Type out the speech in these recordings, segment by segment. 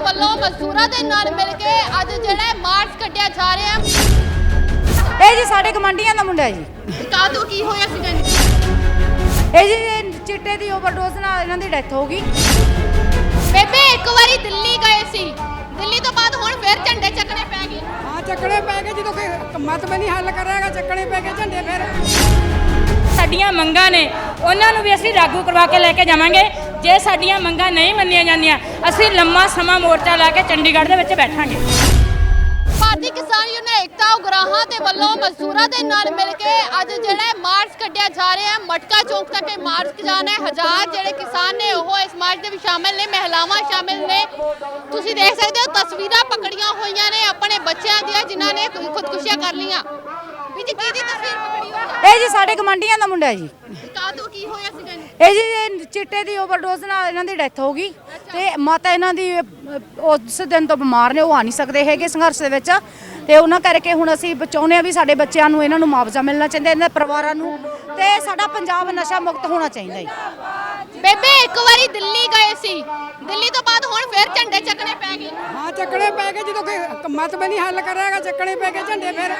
ਵੱਲੋਂ ਮਜ਼ਦੂਰਾਂ ਦੇ ਨਾਲ ਮਿਲ ਕੇ ਅੱਜ ਜਿਹੜਾ ਮਾਰਚ ਕੱਢਿਆ ਜਾ ਰਿਹਾ ਹੈ। ਇਹ ਜੀ ਸਾਡੇ ਕਮਾਂਡੀਆਂ ਦਾ ਮੁੰਡਾ ਜੀ। ਕਾਦੋਂ ਕੀ ਹੋਇਆ ਸੀ ਜਾਨੀ ਇਹ ਜੀ ਇਹ ਚਿੱਟੇ ਦੀ ਓਵਰਡੋਜ਼ ਨਾਲ ਇਹਨਾਂ ਦੀ ਡੈਥ ਹੋ ਗਈ। ਬੇਬੇ ਇੱਕ ਵਾਰੀ ਦਿੱਲੀ ਗਏ ਸੀ। ਦਿੱਲੀ ਤੋਂ ਬਾਅਦ ਹੁਣ ਫਿਰ ਝੰਡੇ ਚੱਕਣੇ ਪੈ ਗਏ। ਹਾਂ ਚੱਕਣੇ ਪੈ ਗਏ ਜਦੋਂ ਕੋਈ ਮਤ ਵੀ ਨਹੀਂ ਹੱਲ ਕਰਿਆਗਾ ਚੱਕਣੇ ਪੈ ਗਏ ਝੰਡੇ ਫਿਰ। ਸਾਡੀਆਂ ਮੰਗਾਂ ਨੇ ਉਹਨਾਂ ਨੂੰ ਵੀ ਅਸੀਂ ਲਾਗੂ ਕਰਵਾ ਕੇ ਲੈ ਕੇ ਜਾਵਾਂਗੇ। ਜੇ ਸਾਡੀਆਂ ਮੰਗਾਂ ਨਹੀਂ ਮੰਨੀਆਂ ਜਾਂਦੀਆਂ, ਅਸੀਂ ਲੰਮਾ ਸਮਾਂ ਮੋਰਚਾ ਲਾ ਕੇ ਚੰਡੀਗੜ੍ਹ ਦੇ ਵਿੱਚ ਬੈਠਾਂਗੇ। ਏਕਤਾ ਉਗਰਾਹਾਂ ਦੇ ਵੱਲੋਂ ਮਜ਼ਦੂਰਾਂ ਦੇ ਨਾਲ ਮਿਲ ਕੇ ਅੱਜ ਜਿਹੜਾ ਮਾਰਚ ਕੱਢਿਆ ਜਾ ਰਿਹਾ ਹੈ ਮਟਕਾ ਚੌਂਕ ਤੱਕ ਇਹ ਮਾਰਚ ਜਾਣਾ ਹੈ। ਹਜ਼ਾਰ ਜਿਹੜੇ ਕਿਸਾਨ ਨੇ ਉਹ ਇਸ ਮਾਰਚ ਦੇ ਵਿੱਚ ਸ਼ਾਮਿਲ ਨੇ ਮਹਿਲਾਵਾਂ ਸ਼ਾਮਿਲ ਨੇ। ਤੁਸੀਂ ਦੇਖ ਸਕਦੇ ਹੋ ਤਸਵੀਰਾਂ ਪਕੜੀਆਂ ਹੋਈਆਂ ਨੇ ਆਪਣੇ ਬੱਚਿਆਂ ਦੀਆਂ ਜਿਨ੍ਹਾਂ ਨੇ ਖੁਦਕੁਸ਼ੀਆਂ ਕਰ ਲੀਆਂ ਵੀ ਜੀ ਕਿਹਦੀ ਤਸਵੀਰ ਪਕੜੀ ਹੋਈ ਇਹ ਜੀ ਸਾਡੇ ਕਮਾਂਡੀਆਂ ਦਾ ਮੁੰਡਾ ਜੀ। ਕਾਦੋਂ ਕੀ ਹੋਇਆ ਸੀ ਜਾਨੀ ਇਹ ਜੀ ਚਿੱਟੇ ਦੀ ਓਵਰਡੋਜ਼ ਨਾਲ ਇਹਨਾਂ ਦੀ ਡੈਥ ਹੋ ਗਈ। ਤੇ ਮਾਤਾ ਇਹਨਾਂ ਦੀ ਉਸ ਦਿਨ ਤੋਂ ਬਿਮਾਰ ਨੇ ਉਹ ਆ ਨਹੀਂ ਸਕਦੇ ਹੈਗੇ ਸੰਘਰਸ਼ ਦੇ ਵਿੱਚ। ਤੇ ਉਹਨਾਂ ਕਰਕੇ ਹੁਣ ਅਸੀਂ ਬਚਾਉਨੇ ਆ ਵੀ ਸਾਡੇ ਬੱਚਿਆਂ ਨੂੰ ਇਹਨਾਂ ਨੂੰ ਮੁਆਵਜ਼ਾ ਮਿਲਣਾ ਚਾਹੀਦਾ ਇਹਨਾਂ ਦੇ ਪਰਿਵਾਰਾਂ ਨੂੰ ਤੇ ਸਾਡਾ ਪੰਜਾਬ ਨਸ਼ਾ ਮੁਕਤ ਹੋਣਾ ਚਾਹੀਦਾ ਜੀ। ਬੇਬੇ ਇੱਕ ਵਾਰੀ ਦਿੱਲੀ ਗਏ ਸੀ। ਦਿੱਲੀ ਤੋਂ ਬਾਅਦ ਹੁਣ ਫਿਰ ਝੰਡੇ ਚੱਕਣੇ ਪੈ ਗਏ। ਹਾਂ ਚੱਕਣੇ ਪੈ ਗਏ ਜਦੋਂ ਕੋਈ ਮਤ ਵੀ ਨਹੀਂ ਹੱਲ ਕਰਿਆਗਾ ਚੱਕਣੇ ਪੈ ਗਏ ਝੰਡੇ ਫਿਰ।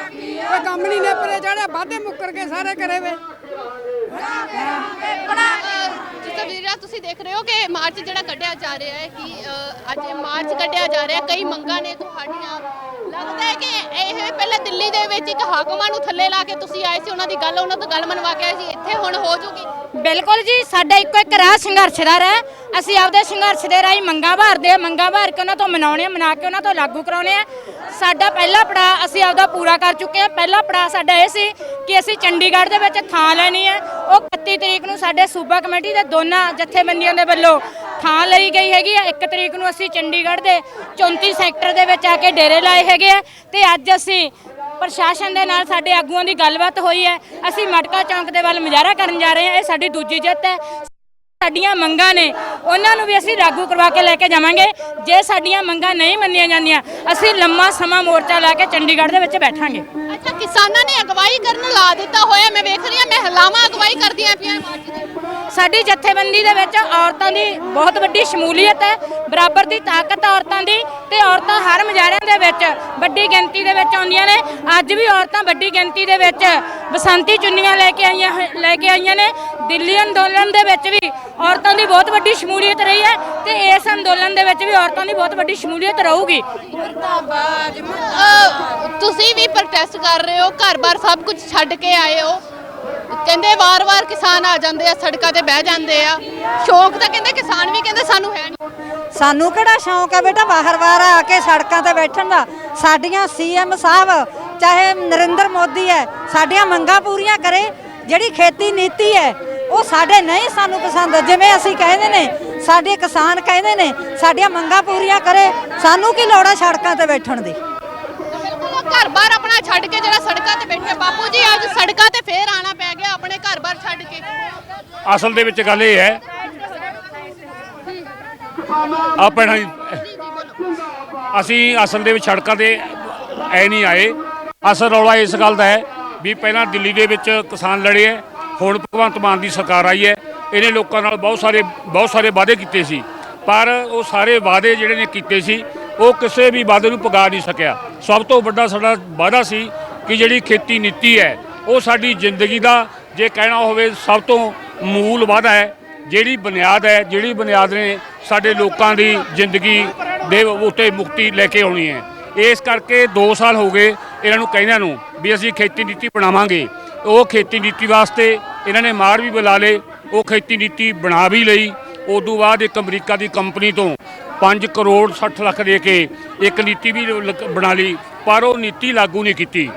ਕੋਈ ਕੰਮ ਨਹੀਂ ਨੇਪਰੇ ਜਿਹੜੇ ਵਾਧੇ ਮੁੱਕਰ ਕੇ ਸਾਰੇ ਕਰੇ ਵੇ। ਜਿਸ ਤਸਵੀਰਾਂ ਤੁਸੀਂ ਦੇਖ ਰਹੇ ਹੋ ਕਿ ਮਾਰਚ ਜਿਹੜਾ ਕੱਢਿਆ ਜਾ ਰਿਹਾ ਹੈ ਕਿ ਅ, ਅੱਜ ਇਹ ਮਾਰਚ ਕੱਢਿਆ ਜਾ ਰਿਹਾ ਕਈ ਮੰਗਾਂ ਨੇ ਤੁਹਾਡੀਆਂ। ਲੱਗਦਾ ਹੈ ਕਿ ਇਹ ਪਹਿਲਾਂ ਦਿੱਲੀ ਦੇ ਵਿੱਚ ਇੱਕ ਹਾਕਮਾਂ ਨੂੰ ਥੱਲੇ ਲਾ ਕੇ ਤੁਸੀਂ ਆਏ ਸੀ ਉਹਨਾਂ ਦੀ ਗੱਲ ਉਹਨਾਂ ਤੋਂ ਗੱਲ ਮਨਵਾ ਕੇ ਆਏ ਸੀ। ਇੱਥੇ ਹੁਣ ਹੋ ਜੂਗੀ। ਬਿਲਕੁਲ ਜੀ, ਸਾਡਾ ਇੱਕੋ ਇੱਕ ਰਾਹ ਸੰਘਰਸ਼ ਦਾ ਹੈ। ਅਸੀਂ ਆਪਦੇ ਸੰਘਰਸ਼ ਦੇ ਰਾਹੀਂ ਮੰਗਾਂ ਭਰਦੇ ਆ ਮੰਗਾਂ ਭਰ ਕੇ ਉਹਨਾਂ ਤੋਂ ਮਨਾਉਣੇ ਆ ਮਨਾ ਕੇ ਉਹਨਾਂ ਤੋਂ ਲਾਗੂ ਕਰਾਉਣੇ ਆ ਸਾਡਾ ਪਹਿਲਾ ਪੜਾਅ ਅਸੀਂ ਆਪਦਾ ਪੂਰਾ ਕਰ ਚੁੱਕੇ ਆ ਪਹਿਲਾ ਪੜਾਅ ਸਾਡਾ ਇਹ ਸੀ ਕਿ ਅਸੀਂ ਚੰਡੀਗੜ੍ਹ ਦੇ ਵਿੱਚ ਥਾਂ ਲੈਣੀ ਹੈ। ਉਹ 31 ਤਰੀਕ ਨੂੰ ਸਾਡੇ ਸੂਬਾ ਕਮੇਟੀ ਦੇ ਦੋਨਾਂ ਜਥੇਬੰਦੀਆਂ ਦੇ ਵੱਲੋਂ ਥਾਂ ਲਈ ਗਈ ਹੈਗੀ ਆ 1 ਤਰੀਕ ਨੂੰ ਅਸੀਂ ਚੰਡੀਗੜ੍ਹ ਦੇ 34 ਸੈਕਟਰ ਦੇ ਵਿੱਚ ਆ ਕੇ ਡੇਰੇ ਲਾਏ ਹੈਗੇ ਆ ਤੇ ਅੱਜ ਅਸੀਂ ਪ੍ਰਸ਼ਾਸਨ ਦੇ ਨਾਲ ਸਾਡੇ ਆਗੂਆਂ ਦੀ ਗੱਲਬਾਤ ਹੋਈ ਹੈ। ਅਸੀਂ ਮਟਕਾ ਚੌਂਕ ਦੇ ਵੱਲ ਮੁਜ਼ਾਹਰਾ ਕਰਨ ਜਾ ਰਹੇ ਹਾਂ। ਇਹ ਸਾਡੀ ਦੂਜੀ ਜਿੱਤ ਹੈ। ਸਾਡੀਆਂ ਮੰਗਾਂ ਨੇ ਉਹਨਾਂ ਨੂੰ ਵੀ ਅਸੀਂ ਲਾਗੂ ਕਰਵਾ ਕੇ ਲੈ ਕੇ ਜਾਵਾਂਗੇ। ਜੇ ਸਾਡੀਆਂ ਮੰਗਾਂ ਨਹੀਂ ਮੰਨੀਆਂ ਜਾਂਦੀਆਂ ਅਸੀਂ ਲੰਮਾ ਸਮਾਂ ਮੋਰਚਾ ਲਾ ਕੇ ਚੰਡੀਗੜ੍ਹ ਦੇ ਵਿੱਚ ਬੈਠਾਂਗੇ। ਅੱਛਾ ਕਿਸਾਨਾਂ ਨੇ ਅਗਵਾਈ ਕਰਨ ਲਾ ਦਿੱਤਾ ਹੋਇਆ ਮੈਂ ਵੇਖ ਰਹੀ ਹਾਂ ਮਹਿਲਾਵਾਂ ਅਗਵਾਈ ਕਰਦੀਆਂ ਪਈਆਂ। ਮਾਰਚ ਦੀ ਸਾਡੀ ਜਥੇਬੰਦੀ ਦੇ ਵਿੱਚ ਔਰਤਾਂ ਦੀ ਬਹੁਤ ਵੱਡੀ ਸ਼ਮੂਲੀਅਤ ਹੈ। ਬਰਾਬਰ ਦੀ ਤਾਕਤ ਔਰਤਾਂ ਦੀ ਤੇ ਔਰਤਾਂ ਹਰ ਮੁਜ਼ਾਹਰਿਆਂ ਦੇ ਵਿੱਚ ਵੱਡੀ ਗਿਣਤੀ ਦੇ ਵਿੱਚ ਆਉਂਦੀਆਂ ਨੇ। ਅੱਜ ਵੀ ਔਰਤਾਂ ਵੱਡੀ ਗਿਣਤੀ ਦੇ ਵਿੱਚ ਬਸੰਤੀ ਚੁੰਨੀਆਂ ਲੈ ਕੇ ਆਈਆਂ ਲੈ ਕੇ ਆਈਆਂ ਨੇ। ਦਿੱਲੀ ਅੰਦੋਲਨ ਦੇ ਵਿੱਚ ਵੀ ਔਰਤਾਂ ਦੀ ਬਹੁਤ ਵੱਡੀ ਸ਼ਮੂਲੀਅਤ ਰਹੀ ਹੈ ਤੇ ਇਸ ਅੰਦੋਲਨ ਦੇ ਵਿੱਚ ਵੀ ਔਰਤਾਂ ਦੀ ਬਹੁਤ ਵੱਡੀ ਸ਼ਮੂਲੀਅਤ ਰਹੂਗੀ। ਤੁਸੀਂ ਵੀ ਪ੍ਰੋਟੈਸਟ ਕਰ ਰਹੇ ਹੋ ਘਰ-ਬਾਰ ਸਭ ਕੁਝ ਛੱਡ ਕੇ ਆਏ ਹੋ। ਕਹਿੰਦੇ ਵਾਰ-ਵਾਰ ਕਿਸਾਨ ਆ ਜਾਂਦੇ ਆ ਸੜਕਾਂ ਤੇ ਬਹਿ ਜਾਂਦੇ ਆ। ਸ਼ੌਕ ਤਾਂ ਕਹਿੰਦੇ ਕਿਸਾਨ ਵੀ ਕਹਿੰਦੇ ਸਾਨੂੰ ਹੈ ਨਹੀਂ। ਸਾਨੂੰ ਕਿਹੜਾ ਸ਼ੌਂਕ ਹੈ ਬੇਟਾ? ਬਾਹਰ-ਬਾਹਰ ਆ ਕੇ ਸੜਕਾਂ ਤੇ ਬੈਠਣ ਦਾ। ਸਾਡੀਆਂ ਸੀਐਮ ਸਾਹਿਬ ਚਾਹੇ ਨਰਿੰਦਰ ਮੋਦੀ ਹੈ ਸਾਡੀਆਂ ਮੰਗਾਂ ਪੂਰੀਆਂ ਕਰੇ। ਜਿਹੜੀ ਖੇਤੀ ਨੀਤੀ ਹੈ ਉਹ ਸਾਡੇ ਨਹੀਂ ਸਾਨੂੰ ਪਸੰਦ। ਜਿਵੇਂ ਅਸੀਂ ਕਹਿੰਦੇ ਨੇ ਸਾਡੇ ਕਿਸਾਨ ਕਹਿੰਦੇ ਨੇ ਸਾਡੀਆਂ ਮੰਗਾਂ ਪੂਰੀਆਂ ਕਰੇ ਸਾਨੂੰ ਕੀ ਲੋੜ ਸੜਕਾਂ ਤੇ ਬੈਠਣ ਦੀ? ਬਿਲਕੁਲ ਘਰ-ਬਾਰ ਆਪਣਾ ਛੱਡ ਕੇ ਜਿਹੜਾ ਸੜਕਾਂ ਤੇ ਬੈਠੇ ਬਾਪੂ ਜੀ ਅੱਜ ਸੜਕਾਂ ਤੇ ਫੇਰ ਆਣਾ ਪੈ ਗਿਆ ਆਪਣੇ ਘਰ-ਬਾਰ ਛੱਡ ਕੇ। ਅਸਲ ਦੇ ਵਿੱਚ ਗੱਲ ਇਹ ਹੈ ਆਪਣਾ ਅਸੀਂ ਅਸਲ ਦੇ ਵਿੱਚ ਸੜਕਾਂ ਤੇ ਐ ਨਹੀਂ ਆਏ। ਅਸਲ ਰੌਲਾ ਇਸ ਗੱਲ ਦਾ ਹੈ ਵੀ ਪਹਿਲਾਂ ਦਿੱਲੀ ਦੇ ਵਿੱਚ ਕਿਸਾਨ ਲੜੇ ਹੈ ਹੁਣ ਭਗਵੰਤ ਮਾਨ ਦੀ ਸਰਕਾਰ ਆਈ ਹੈ, ਇਹਨੇ ਲੋਕਾਂ ਨਾਲ ਬਹੁਤ ਸਾਰੇ ਬਹੁਤ ਸਾਰੇ ਵਾਅਦੇ ਕੀਤੇ ਸੀ। ਪਰ ਉਹ ਸਾਰੇ ਵਾਅਦੇ ਜਿਹੜੇ ਨੇ ਕੀਤੇ ਸੀ, ਉਹ ਕਿਸੇ ਵੀ ਵਾਅਦੇ ਨੂੰ ਪੁਗਾ ਨਹੀਂ ਸਕਿਆ। ਸਭ ਤੋਂ ਵੱਡਾ ਸਾਡਾ ਵਾਅਦਾ ਸੀ ਕਿ ਜਿਹੜੀ ਖੇਤੀ ਨੀਤੀ ਹੈ, ਉਹ ਸਾਡੀ ਜ਼ਿੰਦਗੀ ਦਾ ਜੇ ਕਹਿਣਾ ਹੋਵੇ ਸਭ ਤੋਂ ਮੂਲ ਵਾਅਦਾ ਹੈ, ਜਿਹੜੀ ਬੁਨਿਆਦ ਹੈ, ਜਿਹੜੀ ਬੁਨਿਆਦ ਨੇ ਸਾਡੇ ਲੋਕਾਂ ਦੀ ਜ਼ਿੰਦਗੀ ਦੇ ਉੱਤੇ ਮੁਕਤੀ ਲੈ ਕੇ ਆਉਣੀ ਹੈ। ਇਸ ਕਰਕੇ 2 ਸਾਲ ਹੋ ਗਏ ਇਹਨਾਂ ਨੂੰ ਕਹਿੰਦਿਆਂ ਨੂੰ ਵੀ ਅਸੀਂ ਖੇਤੀ ਨੀਤੀ ਬਣਾਵਾਂਗੇ। ਉਹ ਖੇਤੀ ਨੀਤੀ ਵਾਸਤੇ ਇਹਨਾਂ ਨੇ ਮਾਰ ਵੀ ਬੁਲਾ ਲਏ, ਉਹ ਖੇਤੀ ਨੀਤੀ ਬਣਾ ਵੀ ਲਈ। ਉਦੋਂ ਬਾਅਦ ਇੱਕ ਅਮਰੀਕਾ ਦੀ ਕੰਪਨੀ ਤੋਂ 5 ਕਰੋੜ 60 ਲੱਖ ਦੇ ਕੇ ਇੱਕ ਨੀਤੀ ਵੀ ਲ- ਬਣਾ ਲਈ, ਪਰ ਉਹ ਨੀਤੀ ਲਾਗੂ ਨਹੀਂ ਕੀਤੀ।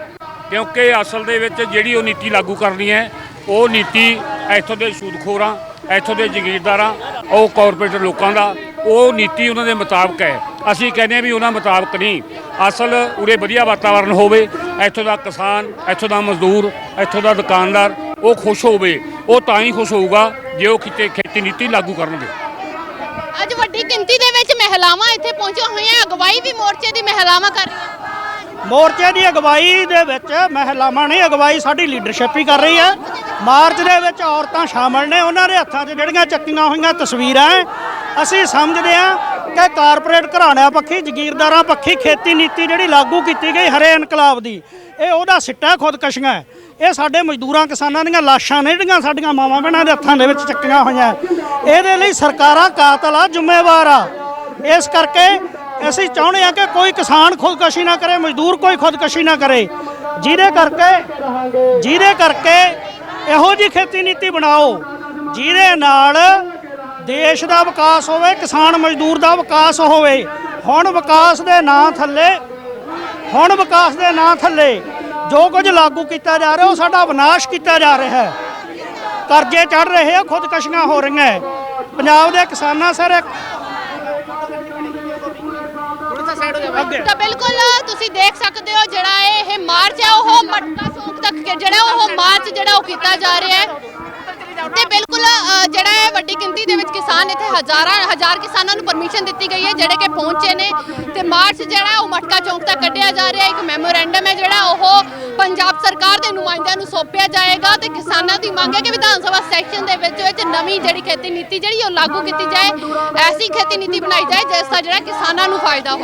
ਕਿਉਂਕਿ ਅਸਲ ਦੇ ਵਿੱਚ ਜਿਹੜੀ ਉਹ ਨੀਤੀ ਲਾਗੂ ਕਰਨੀ ਹੈ, ਉਹ ਨੀਤੀ ਇੱਥੋਂ ਦੇ ਸੂਦਖੋਰਾਂ, ਇੱਥੋਂ ਦੇ ਜ਼ਗੀਰਦਾਰਾਂ, ਉਹ ਕਾਰਪੋਰੇਟ ਲੋਕਾਂ ਦਾ, ਉਹ ਨੀਤੀ ਉਹਨਾਂ ਦੇ ਮੁਤਾਬਕ ਹੈ। ਅਸੀਂ ਕਹਿੰਦੇ ਹਾਂ ਵੀ ਉਹਨਾਂ ਮੁਤਾਬਕ ਨਹੀਂ। ਅਸਲ ਉਰੇ ਵਧੀਆ ਵਾਤਾਵਰਣ ਹੋਵੇ ਇੱਥੋਂ ਦਾ ਕਿਸਾਨ ਇੱਥੋਂ ਦਾ ਮਜ਼ਦੂਰ ਇੱਥੋਂ ਦਾ ਦੁਕਾਨਦਾਰ ਉਹ ਖੁਸ਼ ਹੋਵੇ ਉਹ ਤਾਂ ਹੀ ਖੁਸ਼ ਹੋਊਗਾ ਜੇ ਉਹ ਖੇਤੀ ਖੇਤੀ ਨੀਤੀ ਲਾਗੂ ਕਰਨਗੇ। ਅੱਜ ਵੱਡੀ ਗਿਣਤੀ ਦੇ ਵਿੱਚ ਮਹਿਲਾਵਾਂ ਇੱਥੇ ਪਹੁੰਚੀਆਂ ਹੋਈਆਂ ਅਗਵਾਈ ਵੀ ਮੋਰਚੇ ਦੀ ਮਹਿਲਾਵਾਂ ਕਰ ਰਹੀਆਂ। ਮੋਰਚੇ ਦੀ ਅਗਵਾਈ ਦੇ ਵਿੱਚ ਮਹਿਲਾਵਾਂ ਨੇ ਅਗਵਾਈ ਸਾਡੀ ਲੀਡਰਸ਼ਿਪ ਹੀ ਕਰ ਰਹੀ ਹੈ। ਮਾਰਚ ਦੇ ਵਿੱਚ ਔਰਤਾਂ ਸ਼ਾਮਲ ਨੇ ਉਹਨਾਂ ਦੇ ਹੱਥਾਂ 'ਚ ਜਿਹੜੀਆਂ ਚੱਕੀਆਂ ਹੋਈਆਂ ਤਸਵੀਰਾਂ ਅਸੀਂ ਸਮਝਦੇ ਹਾਂ ਕਿ ਕਾਰਪੋਰੇਟ ਘਰਾਣਿਆਂ ਪੱਖੀ, ਜ਼ਗੀਰਦਾਰਾਂ ਪੱਖੀ, ਖੇਤੀ ਨੀਤੀ ਜਿਹੜੀ ਲਾਗੂ ਕੀਤੀ ਗਈ ਹਰੇ ਇਨਕਲਾਬ ਦੀ, ਇਹ ਉਹਦਾ ਸਿੱਟਾ ਖੁਦਕਸ਼ੀਆਂ ਹੈ। ਇਹ ਸਾਡੇ ਮਜ਼ਦੂਰਾਂ, ਕਿਸਾਨਾਂ ਦੀਆਂ ਲਾਸ਼ਾਂ ਨੇ ਜਿਹੜੀਆਂ ਸਾਡੀਆਂ ਮਾਵਾਂ ਭੈਣਾਂ ਦੇ ਹੱਥਾਂ ਦੇ ਵਿੱਚ ਚੱਕੀਆਂ ਹੋਈਆਂ। ਇਹਦੇ ਲਈ ਸਰਕਾਰਾਂ ਕਾਤਲ ਆ, ਜ਼ਿੰਮੇਵਾਰ ਆ। ਇਸ ਕਰਕੇ ਅਸੀਂ ਚਾਹੁੰਦੇ ਹਾਂ ਕਿ ਕੋਈ ਕਿਸਾਨ ਖੁਦਕਸ਼ੀ ਨਾ ਕਰੇ, ਮਜ਼ਦੂਰ ਕੋਈ ਖੁਦਕਸ਼ੀ ਨਾ ਕਰੇ। ਜਿਹਦੇ ਕਰਕੇ ਜਿਹਦੇ ਕਰਕੇ ਇਹੋ ਜੀ ਖੇਤੀ ਨੀਤੀ ਬਣਾਓ, ਜਿਹਦੇ ਨਾਲ ਦੇਸ਼ ਦਾ ਵਿਕਾਸ ਹੋਵੇ, ਕਿਸਾਨ ਮਜ਼ਦੂਰ ਦਾ ਵਿਕਾਸ ਹੋਵੇ, ਹੁਣ ਵਿਕਾਸ ਦੇ ਨਾਂ ਥੱਲੇ, ਹੁਣ ਵਿਕਾਸ ਦੇ ਨਾਂ ਥੱਲੇ ਜੋ ਕੁਝ ਲਾਗੂ ਕੀਤਾ ਜਾ ਰਿਹਾ, ਉਹ ਸਾਡਾ ਵਿਨਾਸ਼ ਕੀਤਾ ਜਾ ਰਿਹਾ ਹੈ। ਕਰਜ਼ੇ ਚੜ ਰਹੇ ਆ, ਖੁਦਕਸ਼ੀਆਂ ਹੋ ਰਹੀਆਂ ਪੰਜਾਬ ਦੇ ਕਿਸਾਨਾਂ ਸਾਰੇ ਤਾਂ ਬਿਲਕੁਲ ਤੁਸੀਂ ਦੇਖ ਸਕਦੇ ਹੋ, ਜਿਹੜਾ ਇਹ ਮਾਰਚ ਹੈ ਉਹ ਮਟਕਾ ਚੌਂਕ ਤੱਕ, ਜਿਹੜਾ ਉਹ ਮਾਰਚ ਜਿਹੜਾ ਉਹ ਕੀਤਾ ਜਾ ਰਿਹਾ ਹੈ। ਤੇ ਬਿਲਕੁਲ ਜਿਹੜਾ ਹੈ ਵੱਡੀ ਗਿਣਤੀ ਦੇ ਵਿੱਚ ਕਿਸਾਨ ਇੱਥੇ ਹਜ਼ਾਰਾਂ, ਹਜ਼ਾਰ ਕਿਸਾਨਾਂ ਨੂੰ ਪਰਮਿਸ਼ਨ ਦਿੱਤੀ ਗਈ ਹੈ, ਜਿਹੜੇ ਕਿ ਪਹੁੰਚੇ ਨੇ ਤੇ ਮਾਰਚ ਜਿਹੜਾ ਉਹ ਮਟਕਾ ਚੌਂਕ ਤੱਕ ਕੱਢਿਆ ਜਾ ਰਿਹਾ, ਇੱਕ ਮੈਮੋਰੈਂਡਮ ਹੈ ਜਿਹੜਾ ਉਹ ਪੰਜਾਬ ਸਰਕਾਰ ਦੇ ਨੁਮਾਇੰਦਿਆਂ ਨੂੰ ਸੌਂਪਿਆ ਜਾਏਗਾ ਤੇ ਕਿਸਾਨਾਂ ਦੀ ਮੰਗ ਹੈ ਕਿ ਵਿਧਾਨ ਸਭਾ ਸੈਸ਼ਨ ਦੇ ਵਿੱਚ ਵਿੱਚ ਨਵੀਂ ਜਿਹੜੀ ਖੇਤੀ ਨੀਤੀ ਜਿਹੜੀ ਉਹ ਲਾਗੂ ਕੀਤੀ ਜਾਏ, ਐਸੀ ਖੇਤੀ ਨੀਤੀ ਬਣਾਈ ਜਾਏ, ਜਿਸ ਦਾ ਜਿਹੜਾ ਕਿਸਾਨਾਂ ਨੂੰ ਫਾਇਦਾ ਹੋਵੇ।